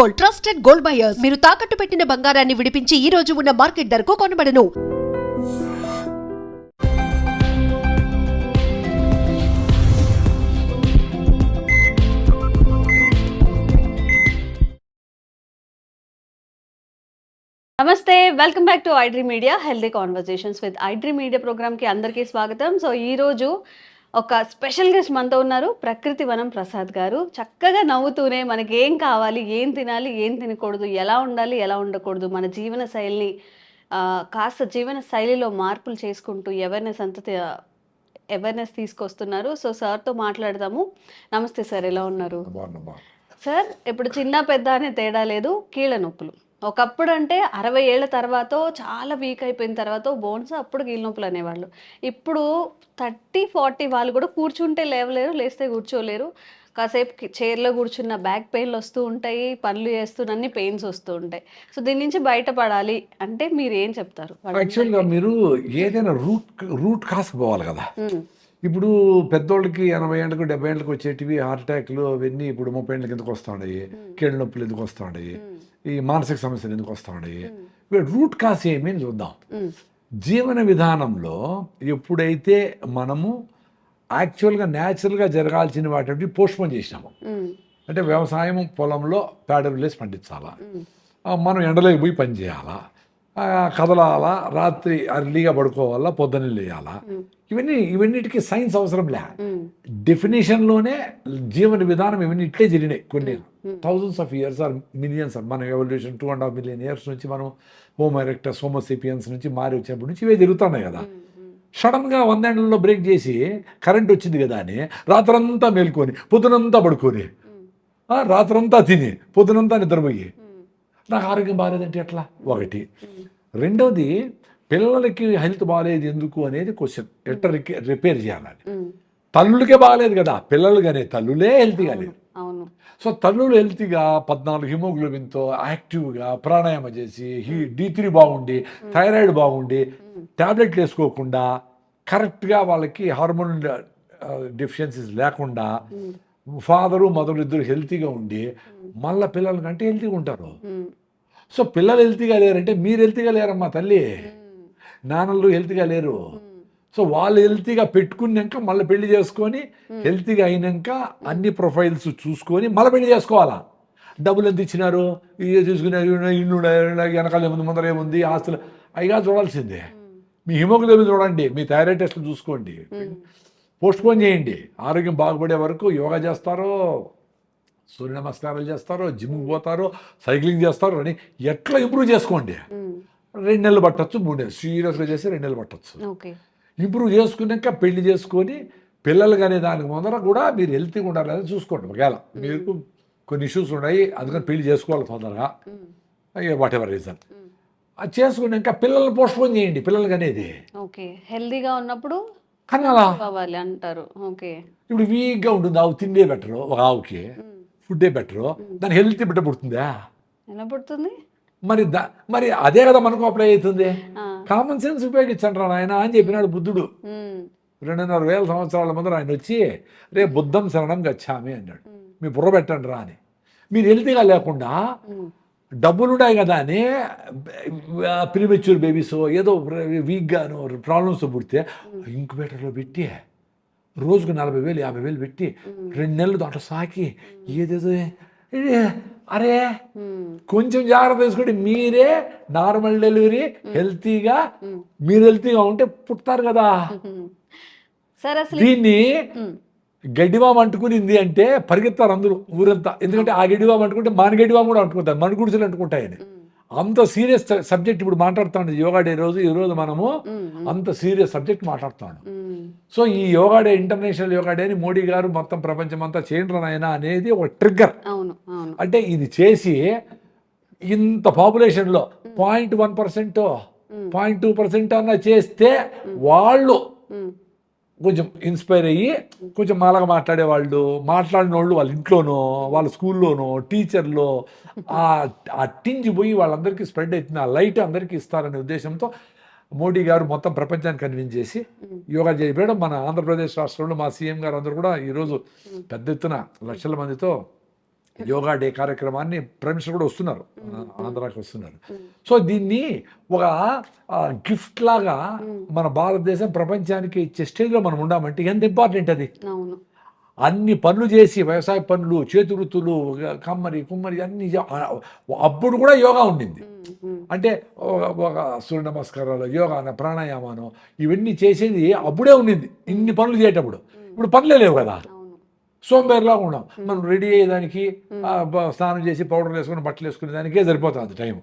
Gold trusted gold buyers. మీరు తాకట్టు పెట్టిన బంగారాన్ని విడిపించి ఈ రోజు ఉన్న మార్కెట్ ధరకు కొనబడను. నమస్తే welcome back to iDream media healthy conversations with iDream media ప్రోగ్రామ్కి అందరికీ స్వాగతం. సో ఈరోజు ఒక స్పెషల్ గెస్ట్ మనతో ఉన్నారు ప్రకృతి వనం ప్రసాద్ గారు. చక్కగా నవ్వుతూనే మనకి ఏం కావాలి ఏం తినాలి ఏం తినకూడదు ఎలా ఉండాలి ఎలా ఉండకూడదు మన జీవన శైలిని కాస్త జీవన శైలిలో మార్పులు చేసుకుంటూ అవేర్నెస్ అంతా అవేర్నెస్ తీసుకొస్తున్నారు. సో సార్తో మాట్లాడదాము. నమస్తే సార్ ఎలా ఉన్నారు? సార్ ఇప్పుడు చిన్న పెద్ద అనే తేడా లేదు. కీళ్ళ నొప్పులు. ఒకప్పుడు అంటే అరవై ఏళ్ళ తర్వాత చాలా వీక్ అయిపోయిన తర్వాత బోన్స్ అప్పుడు కీళ్ళ నొప్పులు అనేవాళ్ళు. ఇప్పుడు థర్టీ ఫార్టీ వాళ్ళు కూడా కూర్చుంటే లేవలేరు లేస్తే కూర్చోలేరు. కాసేపు చైర్లో కూర్చున్న బ్యాక్ పెయిన్లు వస్తూ ఉంటాయి పనులు చేస్తున్న అన్ని పెయిన్స్ వస్తూ ఉంటాయి. సో దీని నుంచి బయటపడాలి అంటే మీరు ఏం చెప్తారు? యాక్చువల్గా మీరు ఏదైనా రూట్ రూట్ కాస్కి పోవాలి కదా. ఇప్పుడు పెద్దోళ్ళకి ఎనభై ఏళ్ళకు డెబ్బై ఏళ్ళకి వచ్చేటివి హార్ట్ అటాక్లు అవన్నీ ఇప్పుడు ముప్పై ఏళ్ళకి ఎందుకు వస్తూ ఉన్నాయి? కీళ్ళ నొప్పులు ఎందుకు వస్తూ ఉన్నాయి? ఈ మానసిక సమస్యలు ఎందుకు వస్తూ ఉన్నాయి ఇప్పుడు రూట్ కాస్ ఏమి అని చూద్దాం. జీవన విధానంలో ఎప్పుడైతే మనము యాక్చువల్గా న్యాచురల్గా జరగాల్సిన వాటి పోస్ట్పోన్ చేసినాము. అంటే వ్యవసాయం పొలంలో పేడ విలేసి పండించాలా? మనం ఎండలోకి పోయి పని చేయాలా? కదలాలా? రాత్రి అర్లీగా పడుకోవాలా? పొద్దున్న లేయాలా? ఇవన్నీ ఇవన్నిటికీ సైన్స్ అవసరం లే. డెఫినేషన్లోనే జీవన విధానం ఇవన్నీ ఇట్లే జరిగినాయి కొన్ని. Thousands of years or millions or మన evolution two and half million years నుంచి మనం హోమ్ ఎరెక్టస్ హోమోసిపియన్స్ నుంచి మారి వచ్చినప్పటి నుంచి ఇవే జరుగుతున్నాయి కదా. సడన్గా వందేళ్ళలో బ్రేక్ చేసి కరెంట్ వచ్చింది కదా అని రాత్రంతా మేల్కొని పొద్దునంతా పడుకొని ఆ, రాత్రంతా తిని పొద్దునంతా నిద్రపోయి. ఉమ్, నాకు ఆరోగ్యం బాగాలేదంటే ఎట్లా? ఒకటి. రెండోది పిల్లలకి హెల్త్ బాగాలేదు ఎందుకు అనేది క్వశ్చన్ ఎట్లా రిపేర్ చేయాలని తల్లులకే బాగాలేదు కదా. పిల్లలు కానీ తల్లులే హెల్తీగా లేరు అవును. సో తల్లులు హెల్తీగా పద్నాలుగు హిమోగ్లోబిన్తో యాక్టివ్గా ప్రాణాయామ చేసి హీ డి త్రీ బాగుండి థైరాయిడ్ బాగుండి ట్యాబ్లెట్లు వేసుకోకుండా కరెక్ట్గా వాళ్ళకి హార్మోన్ డెఫిషియన్సీస్ లేకుండా ఫాదరు మదర్ ఇద్దరు హెల్తీగా ఉండి మళ్ళీ పిల్లల కంటే హెల్తీగా ఉంటారు. సో పిల్లలు హెల్తీగా లేరంటే మీరు హెల్తీగా లేరమ్మా తల్లి. నాన్నలు హెల్తీగా లేరు. సో వాళ్ళు హెల్తీగా పెట్టుకున్నాక మళ్ళీ పెళ్ళి చేసుకొని హెల్తీగా అయినాక అన్ని ప్రొఫైల్స్ చూసుకొని మళ్ళీ పెళ్ళి చేసుకోవాలా? డబ్బులు ఎంత ఇచ్చినారు? ఇవి తీసుకున్నారు ఇల్లు వెనకాల ఏముంది ముందర ఏముంది ఆస్తులు? అయిగా చూడాల్సిందే. మీ హిమోగ్లోబిన్ చూడండి మీ థైరాయిడ్ టెస్ట్లు చూసుకోండి. పోస్ట్ పోన్ చేయండి. ఆరోగ్యం బాగుపడే వరకు యోగా చేస్తారో సూర్య నమస్కారాలు చేస్తారో జిమ్కి పోతారో సైక్లింగ్ చేస్తారో అని ఎట్లా ఇంప్రూవ్ చేసుకోండి? రెండు నెలలు పట్టచ్చు మూడు నెలలు. సీరియస్గా చేస్తే రెండు నెలలు పట్టచ్చు. ఓకే. ఇంప్రూవ్ చేసుకున్నాక పెళ్ళి చేసుకొని పిల్లలు కానీ దానికి ముందర కూడా మీరు హెల్తీగా ఉండాలని చూసుకోండి ఒకవేళ. మీకు కొన్ని ఇష్యూస్ ఉన్నాయి అందుకని పెళ్ళి చేసుకోవాలి తొందరగా. Whatever reason. అది చేసుకున్నాక పిల్లల్ని పోస్ట్పోన్ చేయండి పిల్లలకి అనేది ఓకే. హెల్దీగా ఉన్నప్పుడు కానీ అలా అంటారు. ఓకే. ఇప్పుడు వీక్గా ఉంటుంది ఆవు తిండే బెటరు ఒక ఆవుకి ఫుడ్డే బెటరు దాని హెల్తీ బిడ్డ పుడుతుందా ఎలా పుడుతుంది? మరి దా మరి అదే కదా మనకు అప్లై అవుతుంది. కామన్ సెన్స్ ఉపయోగించండి రా నాయన అని చెప్పినాడు బుద్ధుడు. రెండున్నర వేల సంవత్సరాల ముందర ఆయన వచ్చి రే బుద్ధం శరణం గచ్చామి అన్నాడు. మీ బుర్ర పెట్టండి రా అని. మీరు హెల్తీగా లేకుండా డబ్బులు ఉన్నాయి కదా అని ప్రీమెచ్యూర్ బేబీస్ ఏదో వీక్గాను ప్రాబ్లమ్స్ పుడితే ఇంక్యుబేటర్లో పెట్టి రోజుకు నలభై వేలు యాభై వేలు పెట్టి రెండు నెలలు దాంట్లో సాకి ఏదేదో అరే కొంచెం జాగ్రత్త తీసుకుంటే మీరే నార్మల్ డెలివరీ హెల్తీగా మీరు హెల్తీగా ఉంటే పుడతారు కదా. దీన్ని గడ్డివామ అంటుకునింది అంటే పరిగెత్తారు అందరూ ఊరంతా. ఎందుకంటే ఆ గడ్డివామ అంటుకుంటే మన గడ్డివామ కూడా అంటుకుంటారు. మన గుడిసెలు అంటుకుంటాయని అంత సీరియస్ సబ్జెక్ట్ ఇప్పుడు మాట్లాడుతాను యోగా డే రోజు ఈ రోజు మనము అంత సీరియస్ సబ్జెక్ట్ మాట్లాడుతాను ఉమ్, సో ఈ yoga day international yoga day అని మోడీ గారు మొత్తం ప్రపంచం అంతా చేయండి నాయన అనేది ఒక ట్రిగ్గర్. అంటే ఇది చేసి ఇంత పాపులేషన్లో point one percent point two percent అన్న చేస్తే వాళ్ళు కొంచెం ఇన్స్పైర్ అయ్యి కొంచెం మాలాగా మాట్లాడే వాళ్ళు మాట్లాడిన వాళ్ళు వాళ్ళ ఇంట్లోనో వాళ్ళ స్కూల్లోనో టీచర్లో ఆ ఆ టింజ్ పోయి వాళ్ళందరికీ స్ప్రెడ్ అవుతుంది ఆ లైట్ అందరికీ ఇస్తారనే ఉద్దేశంతో మోడీ గారు మొత్తం ప్రపంచాన్ని కన్విన్స్ చేసి యోగా చేయడం మన ఆంధ్రప్రదేశ్ రాష్ట్రంలో మా సీఎం గారు అందరూ కూడా ఈరోజు పెద్ద ఎత్తున లక్షల మందితో యోగా డే కార్యక్రమాన్ని ప్రైమ్ మినిస్టర్ కూడా వస్తున్నారు. ఆంధ్రాకి వస్తున్నారు. సో దీన్ని ఒక గిఫ్ట్ లాగా మన భారతదేశం ప్రపంచానికి ఇచ్చే స్టేజ్లో మనం ఉండామంటే ఎంత ఇంపార్టెంట్ అది? అన్ని పనులు చేసి వ్యవసాయ పనులు చేతి వృత్తులు కమ్మరి కుమ్మరి అన్ని అప్పుడు కూడా యోగా ఉండింది. అంటే ఒక- సూర్య నమస్కారాలు యోగాన ప్రాణాయామాను ఇవన్నీ చేసేది అప్పుడే ఉండింది. ఇన్ని పనులు చేయటప్పుడు ఇప్పుడు పనులే లేవు కదా. సోంబేరులాగా ఉన్నాం మనం రెడీ అయ్యేదానికి స్నానం చేసి పౌడర్ వేసుకుని బట్టలు వేసుకునే దానికే సరిపోతుంది టైం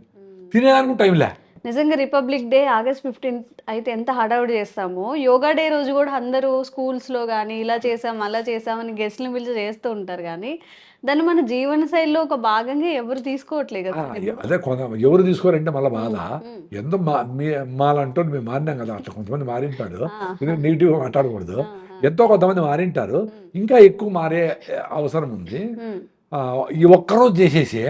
తినేదానికి టైం లే నిజంగా రిపబ్లిక్ డే ఆగస్ట్ ఫిఫ్టీన్త్ అయితే ఎంత హడావుడి చేస్తామో. యోగా డే రోజు కూడా అందరూ స్కూల్స్లో కానీ ఇలా చేసాం అలా చేసామని గెస్ట్ని పిలిచి చేస్తూ ఉంటారు కానీ దాన్ని మన జీవన శైలిలో ఒక భాగంగా ఎవరు తీసుకోవట్లేదు కదా. అదే కొంత ఎవరు తీసుకోరంటే మళ్ళీ బాధ. ఎంతో మా మాలంటూ మేము మారినాం కదా. అట్లా కొంతమంది మారింటాడు. నెగిటివ్గా మాట్లాడకూడదు. ఎంతో కొంతమంది మారింటారు. ఇంకా ఎక్కువ మారే అవసరం ఉంది. ఈ ఒక్కరోజు చేసేసి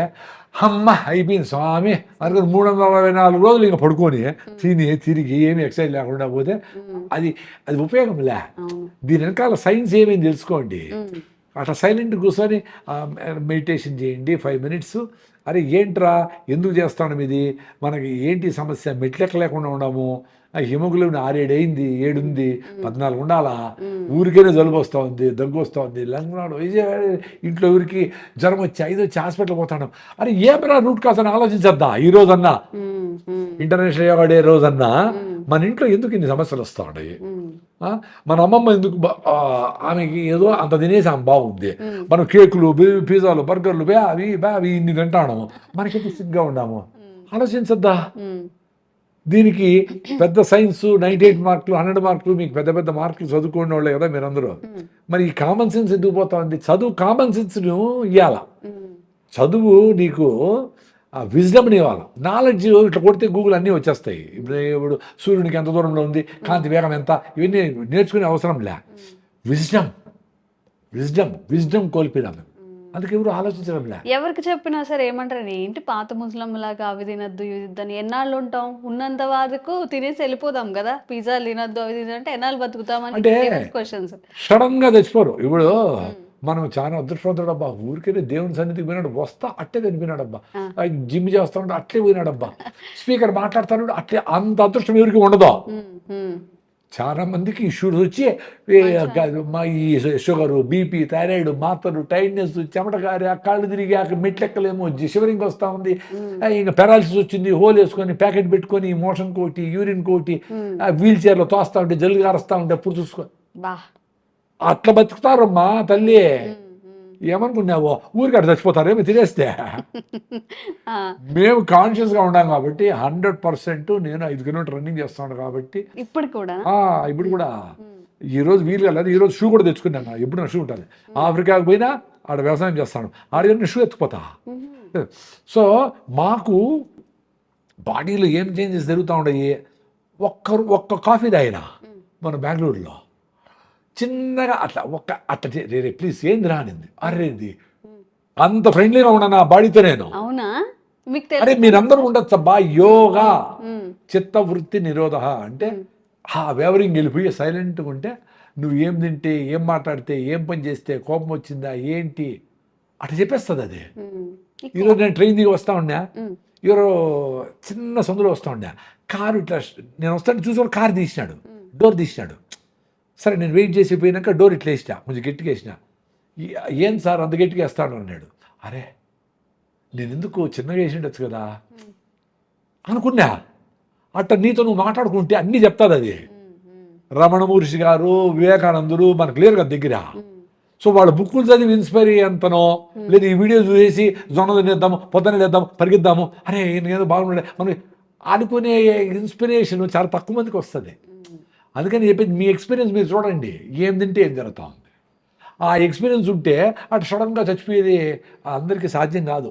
అమ్మ అయిపోయింది స్వామి అనుకుని మూడు వందల అరవై నాలుగు రోజులు ఇంకా పడుకొని తిని తిరిగి ఏమి ఎక్సర్సైజ్ లేకుండా పోతే అది అది ఉపయోగం లే. దీని వెనకాల సైన్స్ ఏమేమి తెలుసుకోండి? అట్లా సైలెంట్ కూర్చొని మెడిటేషన్ చేయండి ఫైవ్ మినిట్స్. అరే ఏంట్రా? ఎందుకు చేస్తాం ఇది? మనకి ఏంటి సమస్య? మెట్లెక్క లేకుండా ఉండము. ఆ హిమోగ్లోబిన్ ఆరేడు అయింది ఏడుంది పద్నాలుగు ఉండాలా? ఊరికైనా జలుబు వస్తూ ఉంది దగ్గు వస్తూ ఉంది లంగ్నాడు ఇంట్లో ఊరికి జ్వరం వచ్చి ఐదు వచ్చి హాస్పిటల్ పోతాడు అరే ఏమైనా రూట్ కాస్ అని ఆలోచించద్దా ఈ రోజన్నా? ఇంటర్నేషనల్ యోగా డే రోజన్నా? మన ఇంట్లో ఎందుకు ఇన్ని సమస్యలు వస్తూ ఆ? మన అమ్మమ్మ ఎందుకు ఆమెకి ఏదో అంత తినేసి ఆమె బాగుంది. మనం కేకులు పిజ్జాలు బర్గర్లు బే అవి బే అవి ఇన్ని తింటాము మనకి సిగ్గా ఉన్నాము? ఆలోచించద్దా? దీనికి పెద్ద సైన్స్ నైంటీ ఎయిట్ మార్కులు హండ్రెడ్ మార్కులు మీకు పెద్ద పెద్ద మార్కులు చదువుకునే వాళ్ళే కదా మీరందరూ. మరి ఈ కామన్ సెన్స్ ఎందుకు పోతా ఉంది చదువు కామన్ సెన్స్ను ఇవ్వాల చదువు నీకు ఆ విజ్డమ్ని ఇవ్వాలి. నాలెడ్జ్ ఇట్లా కొడితే గూగుల్ అన్నీ వచ్చేస్తాయి. ఇప్పుడు ఇప్పుడు సూర్యునికి ఎంత దూరంలో ఉంది కాంతి వేగం ఎంత ఇవన్నీ నేర్చుకునే అవసరం లే. విజ్డమ్ విజ్డమ్ విజ్డమ్ కోల్పోయినాం అందుకే ఎవరు ఆలోచించడం లే. ఎవరికి చెప్పినా సరే ఏమంటారు ఏంటి పాత ముసలంలాగా అవి తినద్దు ఇవి తినద్దని ఎన్నాళ్ళు ఉంటాం. ఉన్నంత వరకు తినేసి వెళ్ళిపోదాం కదా. పిజ్జాలు తినద్దు అవి తినంటే ఎన్నాళ్ళు బతుకుతామని అంటే క్వశ్చన్స్ సడన్గా తెచ్చిపోరు ఇప్పుడు మనం చాలా అదృష్టవంతుడబ్బా ఊరికైనా దేవుని సన్నిధికి పోయినాడు వస్తా అట్టే చనిపోయినాడబ్బా ఆయన జిమ్ చేస్తా ఉంటే అట్లే పోయినాడబ్బా స్పీకర్ మాట్లాడుతాడు అట్లే అంత అదృష్టం ఎవరికి ఉండదు. చాలా మందికి ఇష్యూస్ వచ్చి మా ఈ షుగరు బీపీ థైరాయిడ్ మాత్రలు టైట్నెస్ చెమట కారి ఆ కాళ్ళు తిరిగి ఆ మెట్లెక్కలేమో షివరింగ్ వస్తూ ఉంది. ఇంకా పెరాలసిస్ వచ్చింది హోల్ వేసుకొని ప్యాకెట్ పెట్టుకొని మోషన్ కోటి యూరిన్ కోటి వీల్ చైర్లో తోస్తా ఉంటే జల్లు కారుస్తా ఉంటే అప్పుడు చూసుకో. బా. అట్లా బతుకుతారమ్మా తల్లి. ఏమనుకున్నావో? ఊరికి అట్లా చచ్చిపోతారేమో తినేస్తే మేము కాన్షియస్గా ఉన్నాం కాబట్టి హండ్రెడ్ పర్సెంట్ నేను ఐదు కిలోమీటర్ రన్నింగ్ చేస్తాను కాబట్టి ఇప్పుడు కూడా? ఆ, ఇప్పుడు కూడా. ఈ రోజు వీలు కాలేదు. ఈ రోజు షూ కూడా తెచ్చుకున్నాను ఎప్పుడు నా షూ ఉంటుంది? ఆఫ్రికాకు పోయినా ఆడ వ్యవసాయం చేస్తాను. ఆడ షూ ఎత్తుకుపోతా. సో మాకు బాడీలో ఏం చేంజెస్ జరుగుతూ ఉన్నాయి ఒక్క ఒక్క కాఫీ తాగినా మన బెంగళూరులో. చిన్నగా అట్లా ఒక్క అట్లా చే- రే రే ప్లీజ్ ఏంది? రానింది అరేంది అంత ఫ్రెండ్లీగా ఉన్నా నా బాడీతో నేను. అవునా? మీకు అరే మీరందరూ ఉండొచ్చు బా యోగా చిత్తవృత్తి నిరోధ అంటే ఆ వేవరింగ్ వెళ్ళిపోయి సైలెంట్గా ఉంటే నువ్వు ఏం తింటే ఏం మాట్లాడితే ఏం పని చేస్తే కోపం వచ్చిందా ఏంటి? అట్లా చెప్పేస్తుంది అది. ఈరోజు నేను ట్రైన్ దిగి వస్తా ఉన్నా. ఎవరో చిన్న సందులో వస్తా ఉన్నా. కారు ఇట్లా నేను వస్తాను చూసి కారు తీసినాడు. డోర్ తీసినాడు. సరే నేను వెయిట్ చేసి పోయినాక డోర్ ఇట్లా వేసిన కొంచెం గట్టిగా వేసిన. ఏం సార్ అంత గట్టిగా వేస్తాడు అన్నాడు. అరే నేను ఎందుకు చిన్నగా వేసిండొచ్చు కదా? అనుకున్నా. అట్ట నీతో నువ్వు మాట్లాడుకుంటే అన్నీ చెప్తాది అది. రమణ మహర్షి గారు వివేకానందులు లేరు కదా దగ్గర. సో వాళ్ళ బుక్కులు చదివి ఇన్స్పైర్ అయ్యేంతనో లేదా ఈ వీడియో చూసేసి జొన్న తినేద్దాము పొద్దున లేద్దాము పరిగెద్దాము. అరే నేను ఏదో బాగుండే మనం అనుకునే ఇన్స్పిరేషన్ చాలా తక్కువ మందికి వస్తుంది. అందుకని చెప్పేది మీ ఎక్స్పీరియన్స్ మీరు చూడండి ఏం తింటే ఏం జరుగుతూ ఉంది ఆ ఎక్స్పీరియన్స్ ఉంటే అటు సడన్గా చచ్చిపోయేది అందరికీ సాధ్యం కాదు.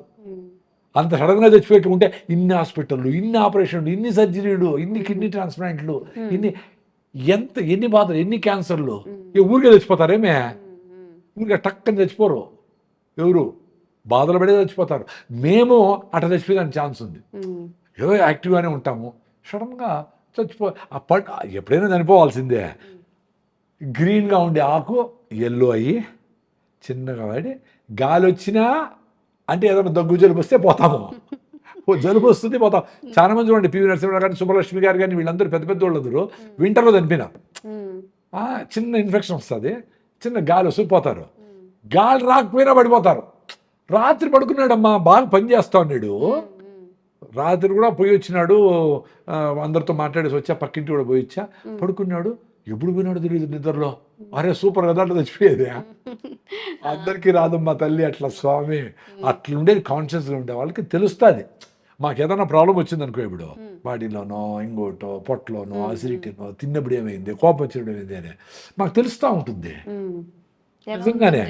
అంత సడన్గా చచ్చిపెట్టుకుంటే ఇన్ని హాస్పిటళ్ళు ఇన్ని ఆపరేషన్లు ఇన్ని సర్జరీలు ఇన్ని కిడ్నీ ట్రాన్స్ప్లాంట్లు ఇన్ని ఎంత ఎన్ని బాధలు ఎన్ని క్యాన్సర్లు. ఊరికే చచ్చిపోతారేమే ఊరికే టక్కని చచ్చిపోరు. ఎవరు? బాధలు పడే చచ్చిపోతారు. మేము అట్లా చచ్చిపోయేదానికి ఛాన్స్ ఉంది. ఏదో యాక్టివ్గానే ఉంటాము. సడన్గా చచ్చిపో పడ్ ఎప్పుడైనా చనిపోవాల్సిందే. గ్రీన్గా ఉండే ఆకు ఎల్లో అయ్యి చిన్నగా పడి గాలి వచ్చినా అంటే ఏదైనా దగ్గు జలుబు వస్తే పోతాము. జలుబు వస్తుంది పోతాం. చాలా మంది చూడండి పివి నరసింహరావు గారిని సుబ్బలక్ష్మి గారు కానీ వీళ్ళందరూ పెద్ద పెద్ద వాళ్ళందరూ వింటర్లో చనిపోయినారు చిన్న ఇన్ఫెక్షన్ వస్తుంది చిన్న గాలి వస్తుంది పోతారు. గాలి రాకపోయినా పడిపోతారు. రాత్రి పడుకున్నాడమ్మా బాగా పని చేస్తా ఉన్నాడు రాత్రి కూడా పోయి వచ్చినాడు అందరితో మాట్లాడేసి వచ్చా పక్కింటి కూడా పోయి వచ్చా. పడుకున్నాడు ఎప్పుడు పోయినాడు తెలియదు నిద్రలో. అరే సూపర్ కదా అంటే చచ్చిపోయేది. అందరికీ రాదమ్మా తల్లి అట్లా స్వామి. అట్లా ఉండేది కాన్షియస్గా ఉండే వాళ్ళకి తెలుస్తుంది. మాకు ఏదైనా ప్రాబ్లం వచ్చింది అనుకో ఇప్పుడు. బాడీలోనో ఇంకోటో పొట్టలోనో అసిడిటీనో తిన్నప్పుడు ఏమైంది కోపం వచ్చినప్పుడు ఏమైంది అని. మాకు తెలుస్తూ ఉంటుంది. నిజంగానే.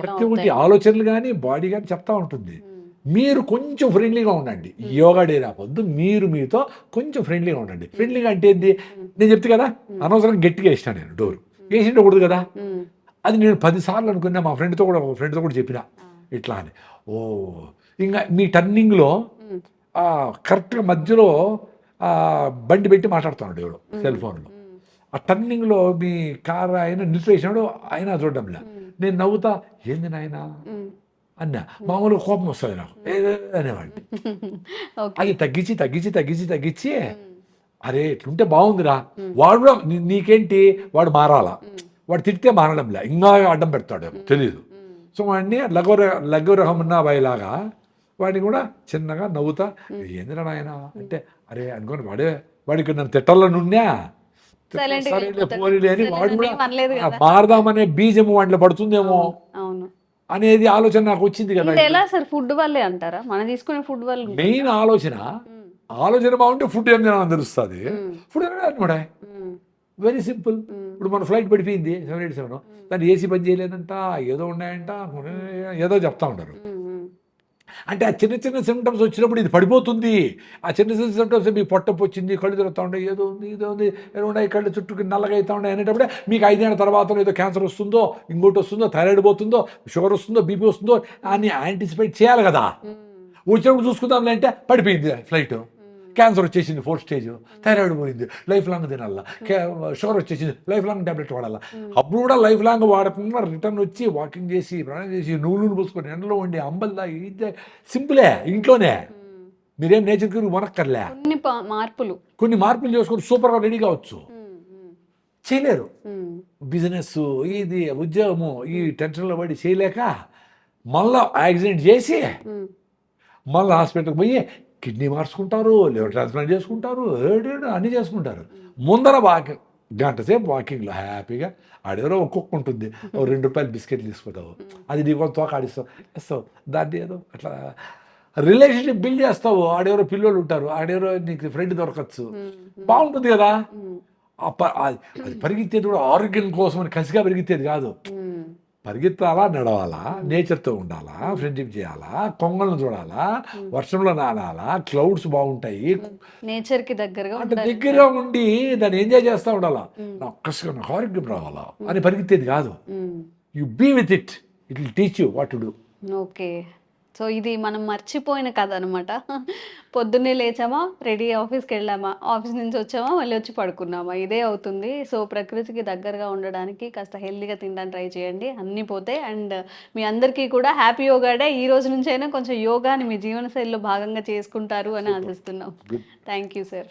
ప్రతి ఒక్కటి ఆలోచనలు కానీ బాడీ కానీ చెప్తా ఉంటుంది. మీరు కొంచెం ఫ్రెండ్లీగా ఉండండి. యోగా డే రావద్దు మీరు మీతో కొంచెం ఫ్రెండ్లీగా ఉండండి. ఫ్రెండ్లీగా అంటే ఏంటి నేను చెప్తే కదా? అనవసరం గట్టిగా వేసినా నేను డోర్. వేసి ఉండకూడదు కదా? అది నేను పదిసార్లు అనుకున్నా మా ఫ్రెండ్తో కూడా ఒక ఫ్రెండ్తో కూడా చెప్పిన. ఇట్లా అని. ఓ ఇంకా మీ టర్నింగ్లో కరెక్ట్గా మధ్యలో బండి పెట్టి మాట్లాడుతున్నాడు ఎవడు సెల్ ఫోన్లో ఆ టర్నింగ్లో మీ కార్ ఆయన నిలిపేసినాడు ఆయన చూడడంలే. నేను నవ్వుతా ఏంది నాయన. అన్నా మామూలుగా కోపం వస్తుంది నాకు అనేవాడిని అది తగ్గించి తగ్గించి తగ్గించి తగ్గించి అరే ఇట్లుంటే బాగుందిరా వాడు కూడా నీకేంటి వాడు మారాలా వాడు తిడితే మారడంలే ఇంకా అడ్డం పెడతాడు తెలియదు సో వాడిని లఘు లఘురహమన్నా లాగా వాడిని కూడా చిన్నగా నవ్వుతా ఏందిరా నాయన అంటే అరే అనుకోని వాడే వాడికి నన్ను ఉన్నా గా సరేలే వెళ్ళిపోతాడు. పోనీలే అని సరే, వాడు కూడా నన్నేం. మారదామనే బీజం వాడిలో పడుతుందేమో అవును అనేది ఆలోచన నాకు వచ్చింది కదా ఎలా సార్? ఫుడ్ వల్లే అంటారా? మనం తీసుకునే ఫుడ్ వల్ల. మెయిన్ ఆలోచన ఆలోచన బాగుంటే ఫుడ్ ఏం తినాలని తెలుస్తుంది. ఫుడ్ అనమాట వెరీ సింపుల్. ఇప్పుడు మన ఫ్లైట్ పడిపోయింది సెవెన్ ఎయిట్ సెవెన్. దాన్ని ఏసీ పని చేయలేదంట ఏదో ఉన్నాయంట ఏదో చెప్తా ఉంటారు. అంటే ఆ చిన్న చిన్న సిమ్టమ్స్ వచ్చినప్పుడు ఇది పడిపోతుంది. ఆ చిన్న చిన్న సిమ్టమ్స్ మీకు పొట్టపు వచ్చింది కళ్ళు తిరుగుతూ ఉండే ఏదో ఉంది ఏదో ఉంది ఏదో ఉన్నాయి కళ్ళు చుట్టూ నల్లగా అవుతా ఉన్నాయి అనేటప్పుడే మీకు ఐదేళ్ళ తర్వాత ఏదో క్యాన్సర్ వస్తుందో ఇంకోటి వస్తుందో థైరాయిడ్ పోతుందో షుగర్ వస్తుందో బీపీ వస్తుందో అని యాంటిసిపేట్ చేయాలి కదా. వచ్చినప్పుడు చూసుకుందాం అంటే పడిపోయింది ఫ్లైట్ క్యాన్సర్ వచ్చేసింది ఫోర్త్ స్టేజ్. థైరాయిడ్ పోయింది లైఫ్ లాంగ్ తినాలా. షుగర్ వచ్చేసింది లైఫ్ లాంగ్ టాబ్లెట్ వాడాలా. అప్పుడు కూడా లైఫ్ లాంగ్ వాడకుండా రిటర్న్ వచ్చి వాకింగ్ చేసి ప్రాణం చేసి నువ్వులు పోసుకొని ఎండలో వండి అంబల్లా ఇది సింపులే ఇంట్లోనే. మీరేం నేచర్కి వనక్కర్లే. కొన్ని మార్పులు. కొన్ని మార్పులు చేసుకొని సూపర్గా రెడీ కావచ్చు. చేయలేరు. బిజినెస్ ఇది ఉద్యోగము ఈ టెన్షన్లో పడి చేయలేక మళ్ళా యాక్సిడెంట్ చేసి మళ్ళీ హాస్పిటల్కి పోయి కిడ్నీ మార్చుకుంటారు లివర్ ట్రాన్స్ప్లాంట్ చేసుకుంటారు అన్నీ చేసుకుంటారు. ముందర వాకింగ్ గంట సేపు వాకింగ్లో హ్యాపీగా ఆడెవరో ఒక్కొక్క ఉంటుంది. ఓ రెండు రూపాయలు బిస్కెట్లు తీసుకుంటావు. అది నీకు తోక ఆడిస్తావు. ఇస్తావు. దాన్ని ఏదో అట్లా రిలేషన్షిప్ బిల్డ్ చేస్తావు. ఆడెవరో పిల్లలు ఉంటారు. ఆడెవరో నీకు ఫ్రెండ్ దొరకచ్చు. బాగుంటుంది కదా? అది పరిగెత్తేది కూడా ఆరోగ్యం కోసం అని కసిగా పరిగెత్తేది కాదు. పరిగెత్తాలా నడవాలా నేచర్తో ఉండాలా ఫ్రెండ్షిప్ చేయాలా కొంగలను చూడాలా వర్షంలో నానాలా క్లౌడ్స్ బాగుంటాయి. నేచర్కి దగ్గరగా అంటే. దగ్గరగా ఉండి దాన్ని ఎంజాయ్ చేస్తూ ఉండాలా. నా ఒక్కసారి ఆరోగ్యం రావాలా అని పరిగెత్తేది కాదు. You be with it it will teach you what to do okay. So ఇది మనం మర్చిపోయిన కథ అనమాట పొద్దున్నే లేచామా రెడీ ఆఫీస్కి వెళ్ళామా ఆఫీస్ నుంచి వచ్చామా మళ్ళీ వచ్చి పడుకున్నామా? ఇదే అవుతుంది. సో ప్రకృతికి దగ్గరగా ఉండడానికి కాస్త హెల్దీగా తినడానికి ట్రై చేయండి. అన్నీ పోతే అండ్ మీ అందరికీ కూడా హ్యాపీ యోగా డే. ఈ రోజు నుంచి అయినా కొంచెం యోగాని మీ జీవనశైలిలో భాగంగా చేసుకుంటారు అని ఆశిస్తున్నాం. Thank you sir.